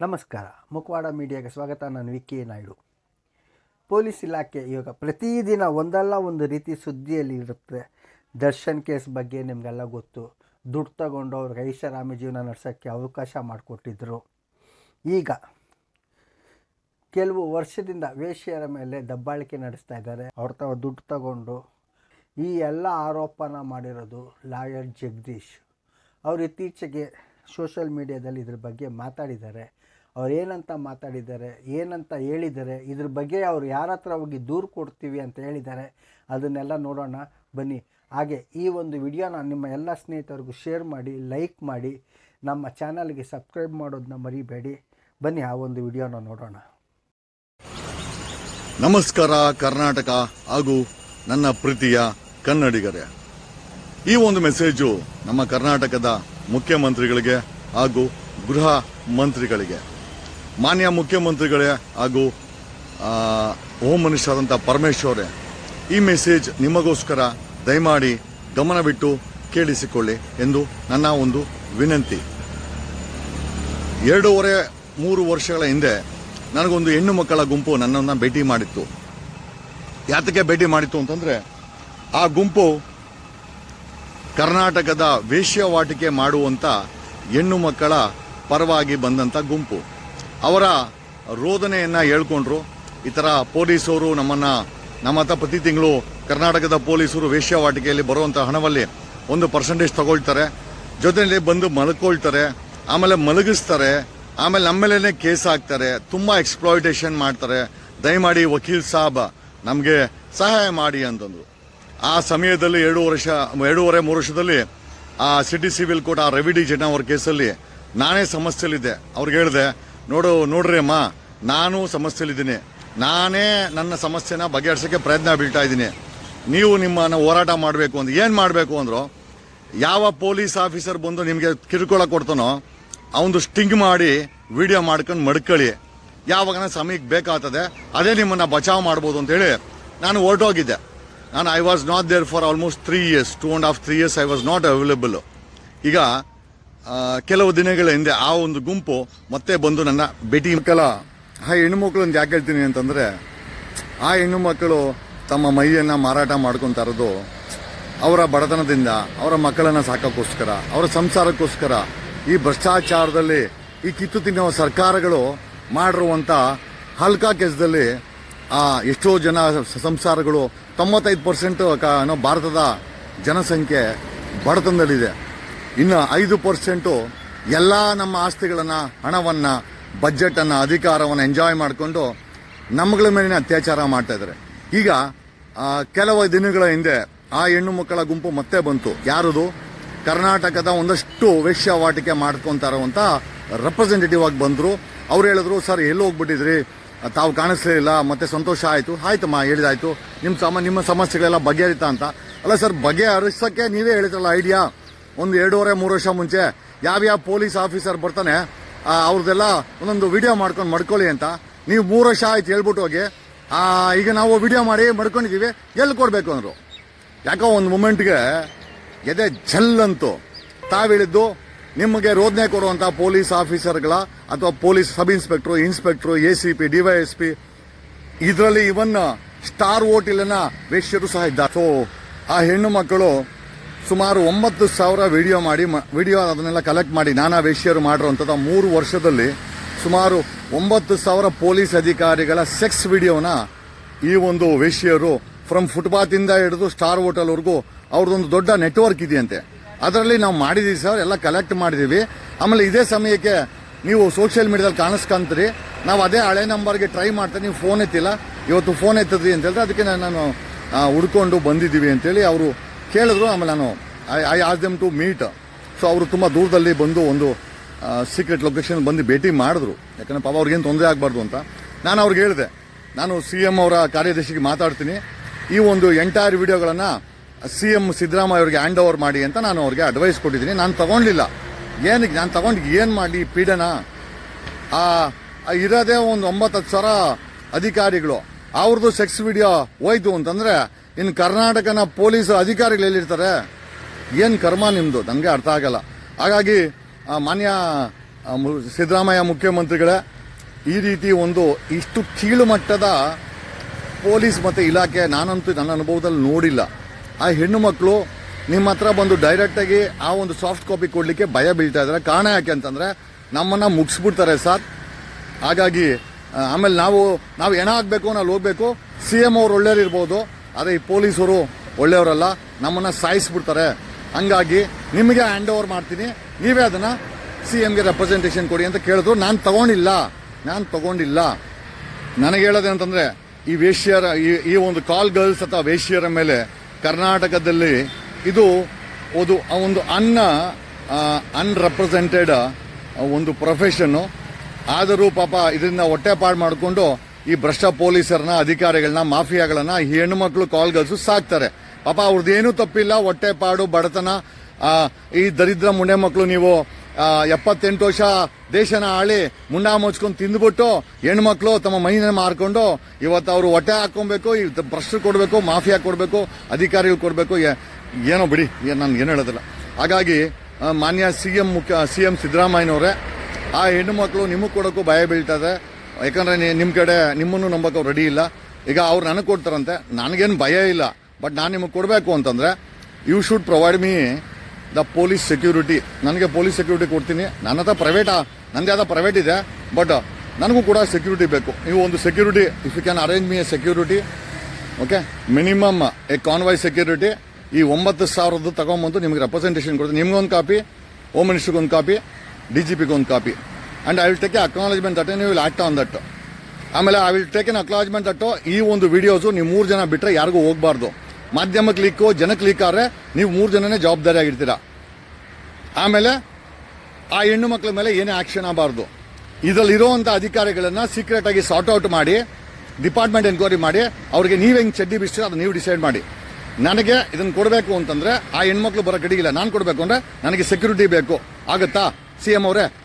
ನಮಸ್ಕಾರ. ಮುಖವಾಡ ಮೀಡಿಯಾಗೆ ಸ್ವಾಗತ. ನಾನು ವಿಕ್ಕಿ ನಾಯ್ಡು. ಪೊಲೀಸ್ ಇಲಾಖೆ ಇವಾಗ ಪ್ರತಿದಿನ ಒಂದಲ್ಲ ಒಂದು ರೀತಿ ಸುದ್ದಿಯಲ್ಲಿ ಇರುತ್ತೆ. ದರ್ಶನ್ ಕೇಸ್ ಬಗ್ಗೆ ನಿಮಗೆಲ್ಲ ಗೊತ್ತು. ದುಡ್ಡು ತಗೊಂಡು ಅವ್ರಿಗೆ ಐಷಾರಾಮಿ ಜೀವನ ನಡೆಸೋಕ್ಕೆ ಅವಕಾಶ ಮಾಡಿಕೊಟ್ಟಿದ್ದರು ಈಗ ಕೆಲವು ವರ್ಷದಿಂದ ವೇಶ್ಯರ ಮೇಲೆ ದಬ್ಬಾಳಿಕೆ ನಡೆಸ್ತಾ ಇದ್ದಾರೆ. ಅವ್ರ ತಾವ ದುಡ್ಡು ತಗೊಂಡು ಈ ಎಲ್ಲ ಆರೋಪನ ಮಾಡಿರೋದು ಲಾಯರ್ ಜಗದೀಶ್. ಅವರು ಇತ್ತೀಚೆಗೆ ಸೋಷಿಯಲ್ ಮೀಡಿಯಾದಲ್ಲಿ ಇದ್ರ ಬಗ್ಗೆ ಮಾತಾಡಿದ್ದಾರೆ. ಅವ್ರು ಏನಂತ ಮಾತಾಡಿದ್ದಾರೆ, ಏನಂತ ಹೇಳಿದ್ದಾರೆ, ಇದ್ರ ಬಗ್ಗೆ ಅವ್ರು ಯಾರ ಹತ್ರ ಹೋಗಿ ದೂರು ಕೊಡ್ತೀವಿ ಅಂತ ಹೇಳಿದ್ದಾರೆ. ಅದನ್ನೆಲ್ಲ ನೋಡೋಣ, ಬನ್ನಿ. ಹಾಗೆ ಈ ಒಂದು ವಿಡಿಯೋನ ನಿಮ್ಮ ಎಲ್ಲ ಸ್ನೇಹಿತರಿಗೂ ಶೇರ್ ಮಾಡಿ ಲೈಕ್ ಮಾಡಿ, ನಮ್ಮ ಚಾನಲ್ಗೆ ಸಬ್ಸ್ಕ್ರೈಬ್ ಮಾಡೋದನ್ನ ಮರಿಬೇಡಿ. ಬನ್ನಿ, ಆ ಒಂದು ವಿಡಿಯೋನ ನೋಡೋಣ. ನಮಸ್ಕಾರ, ಕರ್ನಾಟಕ ಹಾಗೂ ನನ್ನ ಪ್ರೀತಿಯ ಕನ್ನಡಿಗರೇ. ಈ ಒಂದು ಮೆಸೇಜು ನಮ್ಮ ಕರ್ನಾಟಕದ ಮುಖ್ಯಮಂತ್ರಿಗಳಿಗೆ ಹಾಗೂ ಗೃಹ ಮಂತ್ರಿಗಳಿಗೆ. ಮಾನ್ಯ ಮುಖ್ಯಮಂತ್ರಿಗಳೇ ಹಾಗೂ ಹೋಮ್ ಮಿನಿಸ್ಟರ್ ಆದಂಥ ಪರಮೇಶ್ವರೇ, ಈ ಮೆಸೇಜ್ ನಿಮಗೋಸ್ಕರ ದಯಮಾಡಿ ಗಮನವಿಟ್ಟು ಕೇಳಿಸಿಕೊಳ್ಳಿ ಎಂದು ನನ್ನ ಒಂದು ವಿನಂತಿ. ಎರಡೂವರೆ ಮೂರು ವರ್ಷಗಳ ಹಿಂದೆ ನನಗೊಂದು ಹೆಣ್ಣು ಮಕ್ಕಳ ಗುಂಪು ನನ್ನನ್ನು ಭೇಟಿ ಮಾಡಿತ್ತು. ಯಾತಕ್ಕೆ ಭೇಟಿ ಮಾಡಿತ್ತು ಅಂತಂದರೆ, ಆ ಗುಂಪು ಕರ್ನಾಟಕದ ವೇಶ್ಯವಾಟಿಕೆ ಮಾಡುವಂತ ಹೆಣ್ಣು ಮಕ್ಕಳ ಪರವಾಗಿ ಬಂದಂತ ಗುಂಪು. ಅವರ ರೋದನೆಯನ್ನು ಹೇಳ್ಕೊಂಡ್ರು. ಈ ಥರ ಪೊಲೀಸರು ನಮ್ಮನ್ನ, ನಮ್ಮ ಹತ್ರ ಪ್ರತಿ ತಿಂಗಳು ಕರ್ನಾಟಕದ ಪೊಲೀಸರು ವೇಶ್ಯವಾಟಿಕೆಯಲ್ಲಿ ಬರುವಂತ ಹಣವಲ್ಲಿ ಒಂದು ಪರ್ಸೆಂಟೇಜ್ ತಗೊಳ್ತಾರೆ. ಜೊತೆಯಲ್ಲಿ ಬಂದು ಮಲ್ಕೊಳ್ತಾರೆ, ಆಮೇಲೆ ಮಲಗಿಸ್ತಾರೆ, ಆಮೇಲೆ ನಮ್ಮ ಮೇಲೇ ಕೇಸ್ ಹಾಕ್ತಾರೆ, ತುಂಬಾ ಎಕ್ಸ್ಪ್ಲಾಯಿಟೇಷನ್ ಮಾಡ್ತಾರೆ. ದಯಮಾಡಿ ವಕೀಲ್ ಸಾಬ್, ನಮಗೆ ಸಹಾಯ ಮಾಡಿ ಅಂತಂದ್ರು. ಆ ಸಮಯದಲ್ಲಿ ಎರಡು ವರ್ಷ, ಎರಡೂವರೆ, ಮೂರು ವರ್ಷದಲ್ಲಿ ಆ ಸಿಟಿ ಸಿವಿಲ್ ಕೋರ್ಟ್, ಆ ರವಿ ಡಿ ಜನ ಅವ್ರ ಕೇಸಲ್ಲಿ ನಾನೇ ಸಮಸ್ಯೆಯಲ್ಲಿದ್ದೆ. ಅವ್ರಿಗೆ ಹೇಳಿದೆ, ನೋಡು, ನೋಡ್ರಿ ಅಮ್ಮ, ನಾನು ಸಮಸ್ಯೆಯಲ್ಲಿದ್ದೀನಿ. ನಾನೇ ನನ್ನ ಸಮಸ್ಯೆನ ಬಗೆಹರಿಸೋಕ್ಕೆ ಪ್ರಯತ್ನ ಬೀಳ್ತಾ ಇದ್ದೀನಿ. ನೀವು ನಿಮ್ಮನ್ನು ಹೋರಾಟ ಮಾಡಬೇಕು ಅಂತ ಏನು ಮಾಡಬೇಕು ಅಂದರು, ಯಾವ ಪೊಲೀಸ್ ಆಫೀಸರ್ ಬಂದು ನಿಮಗೆ ಕಿರುಕುಳ ಕೊಡ್ತಾನೋ ಅವನು ಸ್ಟಿಂಗ್ ಮಾಡಿ ವಿಡಿಯೋ ಮಾಡ್ಕೊಂಡು ಮಡ್ಕೊಳ್ಳಿ. ಯಾವಾಗ ಸಮಯಕ್ಕೆ ಬೇಕಾಗ್ತದೆ, ಅದೇ ನಿಮ್ಮನ್ನು ಬಚಾವ್ ಮಾಡ್ಬೋದು ಅಂತೇಳಿ ನಾನು ಹೊರಟೋಗಿದ್ದೆ. ನಾನು I was not there for almost three years two and half three years I was not available ಈಗ ಕೆಲವು ದಿನಗಳ ಹಿಂದೆ ಆ ಒಂದು ಗುಂಪು ಮತ್ತೆ ಬಂದು ನನ್ನ ಭೇಟಿ ಮಕ್ಕಳ, ಆ ಹೆಣ್ಣು ಮಕ್ಕಳು ಅಂತ ಯಾಕೆ ಹೇಳ್ತೀನಿ ಅಂತಂದರೆ, ಆ ಹೆಣ್ಣು ಮಕ್ಕಳು ತಮ್ಮ ಮೈಯನ್ನು ಮಾರಾಟ ಮಾಡ್ಕೊತಾ ಇರೋದು ಅವರ ಬಡತನದಿಂದ, ಅವರ ಮಕ್ಕಳನ್ನು ಸಾಕೋಕ್ಕೋಸ್ಕರ, ಅವರ ಸಂಸಾರಕ್ಕೋಸ್ಕರ. ಈ ಭ್ರಷ್ಟಾಚಾರದಲ್ಲಿ, ಈ ಕಿತ್ತು ತಿನ್ನುವ ಸರ್ಕಾರಗಳು ಮಾಡಿರುವಂಥ ಹಲ್ಕಾ ಕೆಲಸದಲ್ಲಿ ಎಷ್ಟೋ ಜನ ಸಂಸಾರಗಳು ತೊಂಬತ್ತೈದು ಪರ್ಸೆಂಟ್ ಭಾರತದ ಜನಸಂಖ್ಯೆ ಬಡತನದಲ್ಲಿದೆ. ಇನ್ನು ಐದು ಪರ್ಸೆಂಟು ಎಲ್ಲ ನಮ್ಮ ಆಸ್ತಿಗಳನ್ನು, ಹಣವನ್ನು ಬಜೆಟನ್ನು ಅಧಿಕಾರವನ್ನು ಎಂಜಾಯ್ ಮಾಡಿಕೊಂಡು ನಮ್ಮಗಳ ಮೇಲಿನ ಅತ್ಯಾಚಾರ ಮಾಡ್ತಾ ಇದ್ದಾರೆ. ಈಗ ಕೆಲವು ದಿನಗಳ ಹಿಂದೆ ಆ ಹೆಣ್ಣು ಮಕ್ಕಳ ಗುಂಪು ಮತ್ತೆ ಬಂತು. ಯಾರದು? ಕರ್ನಾಟಕದ ಒಂದಷ್ಟು ವೇಶ್ಯಾವಾಟಿಕೆ ಮಾಡ್ಕೊತಾರೋ ಅಂತ ರೆಪ್ರೆಸೆಂಟೇಟಿವ್ ಆಗಿ ಬಂದ್ರು. ಅವ್ರು ಹೇಳಿದ್ರು, ಸರ್, ಎಲ್ಲಿ ಹೋಗ್ಬಿಟ್ಟಿದ್ರಿ? ತಾವು ಕಾಣಿಸ್ಲೇ ಇಲ್ಲ ಮತ್ತೆ ಸಂತೋಷ ಆಯಿತು. ಆಯ್ತಮ್ಮ ಹೇಳಿದಾಯ್ತು. ನಿಮ್ಮ ಸಮ, ನಿಮ್ಮ ಸಮಸ್ಯೆಗಳೆಲ್ಲ ಬಗೆಹರಿತಾ ಅಂತ. ಅಲ್ಲ ಸರ್, ಬಗೆಹರಿಸೋಕ್ಕೆ ನೀವೇ ಹೇಳಿದ್ರಲ್ಲ, ಐಡಿಯಾ? ಒಂದು ಎರಡೂವರೆ, ಮೂರು ವರ್ಷ ಮುಂಚೆ ಯಾವ್ಯಾವ ಪೊಲೀಸ್ ಆಫೀಸರ್ ಬರ್ತಾನೆ ಅವ್ರದ್ದೆಲ್ಲ ಒಂದೊಂದು ವಿಡಿಯೋ ಮಾಡ್ಕೊಂಡು ಮಡ್ಕೊಳ್ಳಿ ಅಂತ. ನೀವು ಮೂರು ವರ್ಷ ಆಯ್ತು ಹೇಳ್ಬಿಟ್ಟು ಹೋಗಿ. ಈಗ ನಾವು ವಿಡಿಯೋ ಮಾಡಿ ಮಡ್ಕೊಂಡಿದ್ದೀವಿ ಎಲ್ಲಿ ಕೊಡಬೇಕು ಅಂದ್ರು? ಯಾಕೋ ಒಂದು ಮೂಮೆಂಟ್ಗೆ ಎದೆ ಝಲ್ಲಂತು ತಾವು ಹೇಳಿದ್ದು, ನಿಮಗೆ ರೋದನೆ ಕೊಡುವಂತ ಪೊಲೀಸ್ ಆಫೀಸರ್ಗಳ ಅಥವಾ police sub inspector inspector, A C P DYSP ಇದರಲ್ಲಿ ಇವನ್ ಸ್ಟಾರ್ ಹೋಟೆಲಿನ ವೇಶ್ಯರು ಸಹ ಇದ್ದಾರೆ. ಸೊ ಆ ಹೆಣ್ಣು ಮಕ್ಕಳು ಸುಮಾರು ಒಂಬತ್ತು ಸಾವಿರ ವಿಡಿಯೋ ಮಾಡಿ ವಿಡಿಯೋ ಅದನ್ನೆಲ್ಲ ಕಲೆಕ್ಟ್ ಮಾಡಿ ನಾನಾ ವೇಶ್ಯರು ಮಾಡಿರುವಂಥದ್ದು ಮೂರು ವರ್ಷದಲ್ಲಿ ಸುಮಾರು ಒಂಬತ್ತು ಸಾವಿರ ಪೊಲೀಸ್ ಅಧಿಕಾರಿಗಳ ಸೆಕ್ಸ್ ವಿಡಿಯೋನ ಈ ಒಂದು ವೇಶ್ಯರು ಫ್ರಮ್ ಫುಟ್ಪಾತಿಂದ ಹಿಡಿದು ಸ್ಟಾರ್ ಹೋಟೆಲ್ವರೆಗೂ ಅವ್ರದ್ದೊಂದು ದೊಡ್ಡ ನೆಟ್ವರ್ಕ್ ಇದೆಯಂತೆ. ಅದರಲ್ಲಿ ನಾವು ಮಾಡಿದೀವಿ ಸರ್, ಎಲ್ಲ ಕಲೆಕ್ಟ್ ಮಾಡಿದ್ದೀವಿ ಆಮೇಲೆ ಇದೇ ಸಮಯಕ್ಕೆ ನೀವು ಸೋಷಿಯಲ್ ಮೀಡಿಯಾದಲ್ಲಿ ಕಾಣಿಸ್ಕೊಂತೀರಿ. ನಾವು ಅದೇ ಹಳೆ ನಂಬರ್ಗೆ ಟ್ರೈ ಮಾಡ್ತೀನಿ ನೀವು ಫೋನ್ ಎತ್ತಿಲ್ಲ. ಇವತ್ತು ಫೋನ್ ಎತ್ತಿದ್ರಿ ಅಂತ ಹೇಳಿದ್ರೆ ಅದಕ್ಕೆ ನಾನು- ಹುಡ್ಕೊಂಡು ಬಂದಿದ್ದೀವಿ ಅಂತೇಳಿ ಅವರು ಕೇಳಿದ್ರು. ಆಮೇಲೆ ನಾನು I I ask them to meet so ಅವರು ತುಂಬ ದೂರದಲ್ಲಿ ಬಂದು ಒಂದು ಸೀಕ್ರೆಟ್ ಲೊಕೇಶನ್ ಬಂದು ಭೇಟಿ ಮಾಡಿದ್ರು. ಯಾಕಂದ್ರೆ ಪಾಪ ಅವ್ರಿಗೇನು ತೊಂದರೆ ಆಗಬಾರ್ದು ಅಂತ. ನಾನು ಅವ್ರಿಗೆ ಹೇಳಿದೆ, ನಾನು ಸಿ ಎಂ ಅವರ ಕಾರ್ಯದರ್ಶಿಗೆ ಮಾತಾಡ್ತೀನಿ. ಈ ಒಂದು ಎಂಟೈರ್ ವಿಡಿಯೋಗಳನ್ನು ಸಿ ಎಂ ಸಿದ್ದರಾಮಯ್ಯ ಅವರಿಗೆ ಹ್ಯಾಂಡ್ ಓವರ್ ಮಾಡಿ ಅಂತ ನಾನು ಅವ್ರಿಗೆ ಅಡ್ವೈಸ್ ಕೊಟ್ಟಿದ್ದೀನಿ. ನಾನು ತಗೊಂಡಿಲ್ಲ. ಏನಕ್ಕೆ ನಾನು ತಗೊಂಡು ಏನು ಮಾಡಲಿ ಪೀಡನ? ಆ ಇರೋದೇ ಒಂದು ಒಂಬತ್ತು ಹತ್ತು ಸಾವಿರ ಅಧಿಕಾರಿಗಳು. ಅವ್ರದ್ದು ಸೆಕ್ಸ್ ವಿಡಿಯೋ ಹೋಯ್ತು ಅಂತಂದರೆ ಇನ್ನು ಕರ್ನಾಟಕನ ಪೊಲೀಸ್ ಅಧಿಕಾರಿಗಳು ಎಲ್ಲಿರ್ತಾರೆ? ಏನು ಕರ್ಮ ನಿಮ್ಮದು ನನಗೆ ಅರ್ಥ ಆಗಲ್ಲ. ಹಾಗಾಗಿ ಮಾನ್ಯ ಸಿದ್ದರಾಮಯ್ಯ ಮುಖ್ಯಮಂತ್ರಿಗಳೇ, ಈ ರೀತಿ ಒಂದು ಇಷ್ಟು ಕೀಳು ಮಟ್ಟದ ಪೊಲೀಸ್ ಮತ್ತು ಇಲಾಖೆ ನಾನಂತೂ ನನ್ನ ಅನುಭವದಲ್ಲಿ ನೋಡಿಲ್ಲ. ಆ ಹೆಣ್ಣು ಮಕ್ಕಳು ನಿಮ್ಮ ಹತ್ರ ಬಂದು ಡೈರೆಕ್ಟಾಗಿ ಆ ಒಂದು ಸಾಫ್ಟ್ ಕಾಪಿ ಕೊಡಲಿಕ್ಕೆ ಭಯ ಬೀಳ್ತಾ ಇದ್ದಾರೆ. ಕಾರಣ ಯಾಕೆ ಅಂತಂದರೆ ನಮ್ಮನ್ನು ಮುಗಿಸ್ಬಿಡ್ತಾರೆ ಸರ್. ಹಾಗಾಗಿ ಆಮೇಲೆ ನಾವು ನಾವು ಏನ ಆಗಬೇಕು, ನಾವು ಹೋಗ್ಬೇಕು. ಸಿ ಎಂ ಅವ್ರು ಒಳ್ಳೆಯವ್ರು ಇರ್ಬೋದು. ಆದರೆ ಈ ಪೊಲೀಸರು ಒಳ್ಳೆಯವರಲ್ಲ. ನಮ್ಮನ್ನು ಸಾಯಿಸ್ಬಿಡ್ತಾರೆ. ಹಂಗಾಗಿ ನಿಮಗೆ ಹ್ಯಾಂಡ್ ಓವರ್ ಮಾಡ್ತೀನಿ. ನೀವೇ ಅದನ್ನು ಸಿ ಎಮ್ಗೆ ರೆಪ್ರೆಸೆಂಟೇಷನ್ ಕೊಡಿ ಅಂತ ಕೇಳಿದ್ರು. ನಾನು ತಗೊಂಡಿಲ್ಲ. ನಾನು ತಗೊಂಡಿಲ್ಲ. ನನಗೆ ಹೇಳೋದೇನಂತಂದರೆ ಅಂತಂದ್ರೆ ಈ ವೇಶ್ಯರ, ಈ- ಈ ಒಂದು ಕಾಲ್ ಗರ್ಲ್ಸ್ ಅಥವಾ ವೇಶ್ಯರ ಮೇಲೆ ಕರ್ನಾಟಕದಲ್ಲಿ ಇದು ಒಂದು ಒಂದು ಅನ್ನ ಅನ್ರೆಪ್ರೆಸೆಂಟೆಡ್ ಒಂದು ಪ್ರೊಫೆಷನ್ನು ಆದರೂ ಪಾಪ ಇದರಿಂದ ಹೊಟ್ಟೆಪಾಡು ಮಾಡಿಕೊಂಡು ಈ ಭ್ರಷ್ಟ ಪೊಲೀಸರನ್ನ ಅಧಿಕಾರಿಗಳನ್ನ ಮಾಫಿಯಾಗಳನ್ನ ಈ ಹೆಣ್ಣುಮಕ್ಳು ಕಾಲ್ ಗರ್ಲ್ಸು ಸಾಕ್ತಾರೆ. ಪಾಪ ಅವ್ರದ್ದೇನೂ ತಪ್ಪಿಲ್ಲ ಹೊಟ್ಟೆಪಾಡು ಬಡತನ ಈ ದರಿದ್ರ ಮುಂಡೆ ಮಕ್ಕಳು ನೀವು ಎಪ್ಪತ್ತೆಂಟು ವರ್ಷ ದೇಶನ ಆಳಿ ಮುಂಡ ಮುಚ್ಕೊಂಡು ತಿಂದ್ಬಿಟ್ಟು ಹೆಣ್ಮಕ್ಳು ತಮ್ಮ ಮೈನ ಮಾರ್ಕೊಂಡು ಇವತ್ತು ಅವರು ಹೊಟ್ಟೆ ಹಾಕೊಬೇಕು ಭ್ರಷ್ಟರು ಕೊಡಬೇಕು, ಮಾಫಿಯಾ ಕೊಡಬೇಕು, ಅಧಿಕಾರಿಗಳು ಕೊಡಬೇಕು ಏನೋ ಬಿಡಿ ನಾನು ಏನು ಹೇಳೋದಿಲ್ಲ. ಹಾಗಾಗಿ ಮಾನ್ಯ ಸಿ ಎಂ ಮುಖ್ಯ ಸಿ ಎಂ ಸಿದ್ದರಾಮಯ್ಯನವರೇ, ಆ ಹೆಣ್ಣು ಮಕ್ಕಳು ನಿಮಗೆ ಕೊಡೋಕ್ಕೂ ಭಯ ಬೀಳ್ತದೆ. ಯಾಕಂದರೆ ನಿಮ್ಮ ಕಡೆ ನಿಮ್ಮನ್ನು ನಂಬಕ್ಕೆ ರೆಡಿ ಇಲ್ಲ. ಈಗ ಅವ್ರು ನನಗೆ ಕೊಡ್ತಾರಂತೆ, ನನಗೇನು ಭಯ ಇಲ್ಲ. ಬಟ್ ನಾನು ನಿಮಗೆ ಕೊಡಬೇಕು ಅಂತಂದರೆ you should provide me the police security ನನಗೆ ಪೊಲೀಸ್ ಸೆಕ್ಯೂರಿಟಿ ಕೊಡ್ತೀನಿ. ನನ್ನ ಹತ್ರ ಪ್ರೈವೇಟ್ ನನ್ನದೇ ಆದ ಪ್ರೈವೇಟ್ ಇದೆ ಬಟ್ ನನಗೂ ಕೂಡ ಸೆಕ್ಯೂರಿಟಿ ಬೇಕು. ನೀವು ಒಂದು security if you can arrange me a security okay minimum a convoy security ಈ ಒಂಬತ್ತು ಸಾವಿರದ್ದು ತಗೊಂಬಂದು ನಿಮಗೆ ರೆಪ್ರೆಸೆಂಟೇಷನ್ ಕೊಡ್ತೀನಿ. ನಿಮ್ಗೊಂದು ಕಾಪಿ ಹೋಮ್ ಮಿನಿಸ್ಟ್ರಿಗೆ ಒಂದು ಕಾಪಿ ಡಿ ಜಿ ಒಂದು copy and I will take a acknowledgement at ನೀವು ವಿಲ್ ಆಕ್ಟ್ ಆನ್ ದಟ್ ಆಮೇಲೆ I will take an acknowledgement at ಈ ಒಂದು ವಿಡಿಯೋಸು ನೀವು ಮೂರು ಜನ ಬಿಟ್ಟರೆ ಯಾರಿಗೂ ಹೋಗಬಾರ್ದು. ಮಾಧ್ಯಮಕ್ಕೆ ಲೀಕು ಜನಕ್ಕೆ ಲೀಕ್ ಆದರೆ ನೀವು ಮೂರು ಜನನೇ ಜವಾಬ್ದಾರಿ ಆಗಿರ್ತೀರ. ಆಮೇಲೆ ಆ ಹೆಣ್ಣು ಮಕ್ಕಳ ಮೇಲೆ ಏನೇ ಆ್ಯಕ್ಷನ್ ಆಗಬಾರ್ದು. ಇದರಲ್ಲಿರೋವಂಥ ಅಧಿಕಾರಿಗಳನ್ನು ಸೀಕ್ರೆಟಾಗಿ ಸಾರ್ಟ್ ಔಟ್ ಮಾಡಿ ಡಿಪಾರ್ಟ್ಮೆಂಟ್ ಎನ್ಕ್ವೈರಿ ಮಾಡಿ, ಅವ್ರಿಗೆ ನೀವು ಹೆಂಗೆ ಚಡ್ಡಿ ಬಿಸ್ತೀರ ಅದು ನೀವು ಡಿಸೈಡ್ ಮಾಡಿ. ನನಗೆ ಇದನ್ನು ಕೊಡಬೇಕು ಅಂತಂದ್ರೆ ಆ ಹೆಣ್ಮಕ್ಳು ಬರೋ ಗಡಿಗಿಲ್ಲ. ನಾನು ಕೊಡಬೇಕು ಅಂದ್ರೆ ನನಗೆ ಸೆಕ್ಯೂರಿಟಿ ಬೇಕು. ಆಗುತ್ತಾ? ಸಿ ಎಂ ಅವರೇ